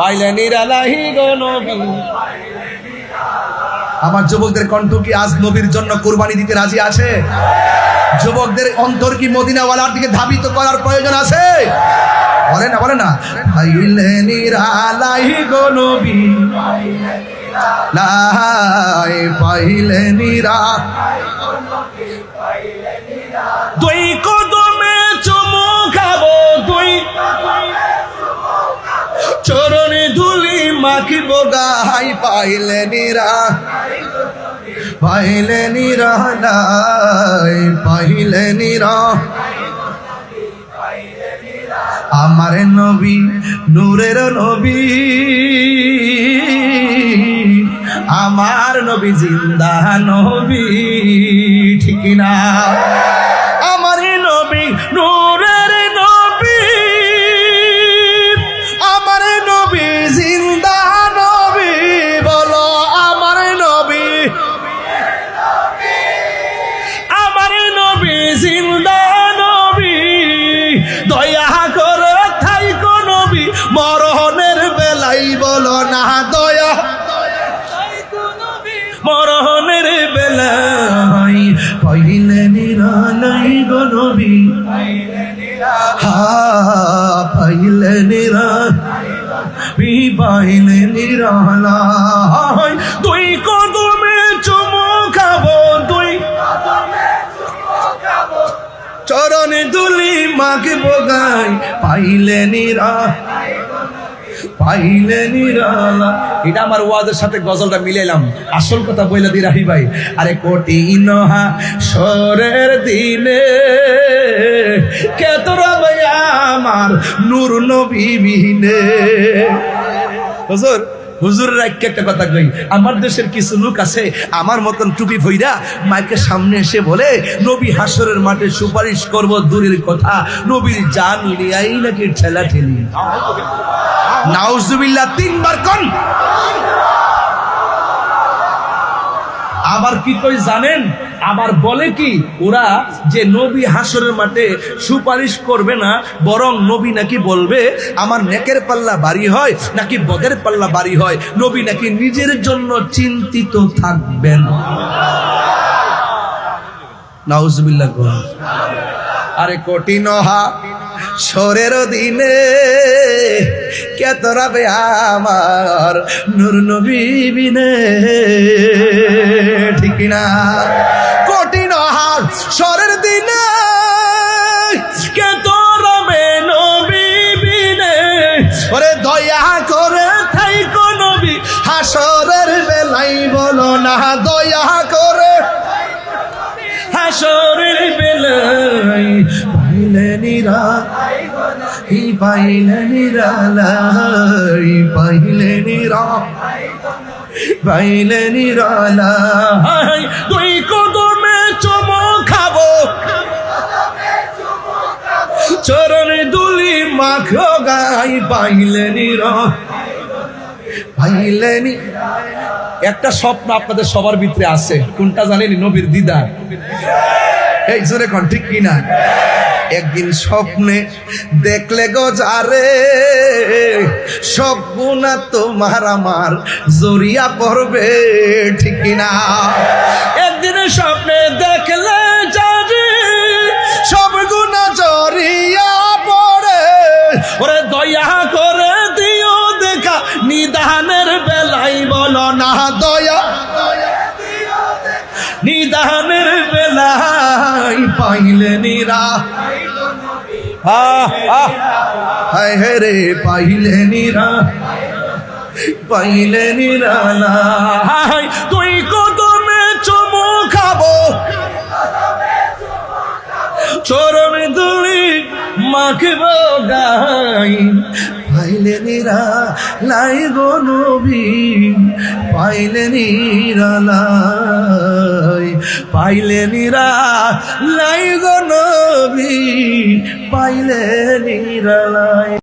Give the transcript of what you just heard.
পাইলে নিরালাহি গো নবী। আমার যুবকদের কণ্ঠ কি আজ নবীর জন্য কোরবানি দিতে রাজি আছে? যুবকদের অন্তর কি মদিনাওয়ালার দিকে ধাবিত করার প্রয়োজন আছে? বলে না বলে না। পাইলে নিরা দুই মাখিব গাই পাইলে নিরা পাইলে নিরা লাই পাইলে নিরা। আমার নবী, নূরের নবী, আমার নবী জিন্দা নবী, ঠিক না দয়া করে থাইকো নবী মরহনের বেলাই বলো না দয়া। মরহনের বেলাই, পাইলে নিরালাই গো নবী। পাইলে নিরা পাইলে নিরালাই তুই কদমে চুমু খাব তুই চরণে দুলি মাকে বগাই পাইলে নিরা, পাইলে নিরালা এটা আমার ওয়াজের সাথে গজলটা মিলাইলাম। আসল কথা বইলা দি রাহি ভাই, আরে কোটি নহা সরের দিনে কে তোরা ভাই আমার নূর নবী বিহীনে হুজুর হুজুরের এক একটা কথা কই, আমার দেশের কিছু লোক আছে, আমার মতন টুপি ভইরা মাইকের সামনে এসে বলে, নবী হাসরের মাঠে সুপারিশ করব দূরের কথা, নবীর জান নিয়াই নাকি ঠেলা ঠেলি নাউজুবিল্লাহ, তিনবার কোন। আবার কি কই জানেন? আবার বলে কি, ওরা যে নবী হাসরের মাঠে সুপারিশ করবে না, বরং নবী নাকি বলবে, আমার নেকের পাল্লা বাড়ি হয়, নাকি বদের পাল্লা বাড়ি হয়? নবী নাকি নিজের জন্য চিন্তিত থাকবেন। আরে কঠিন হা সরের দিনে কে তোরাবে আমার নূর নবী বিনে। ঠিক না কঠিন হা সরের দিনে। কে তোরাবে নবী বিনে? ওরে দয়া করে থাইকো নবী। হাসরের বেলাই বলো না দয়া করে। হাসরের বেলাই পাইলে নিরা ই পাইলে নিরালাই পাইলে নিরা পাইলে নিরালাই তুই কদমে চুমু খাব। চরণে দুলি মাখো গাই পাইলে নিরা পাইলে একটা স্বপ্ন আপনাদের সবার ভিতরে আছে। কোনটা জানেন নবীর দিদার। এই জোরে কন ঠিক কিনা? একদিন স্বপ্নে দেখলে গো যারে সব গুণা তোমার আমার জরিয়া পড়বে, ঠিক কিনা? একদিন স্বপ্নে দেখলে যাবে সব গুণা জরিয়া পড়ে। ওরে দয়া করে দিও দেখা, নিদানের বেলাই বলো না না দয়া। নিদানের বেলাই হায় হে রে পাইলে নিরা পাইলে নিরালা হাই তুই কদমে চুমু খাব। চরণ দুলি মাকে গাই। পাইলে নিরা লাই গো নবী পাইলে নিরালাই পাইলে নিরা লাই গো নবী পাইলে নিরালাই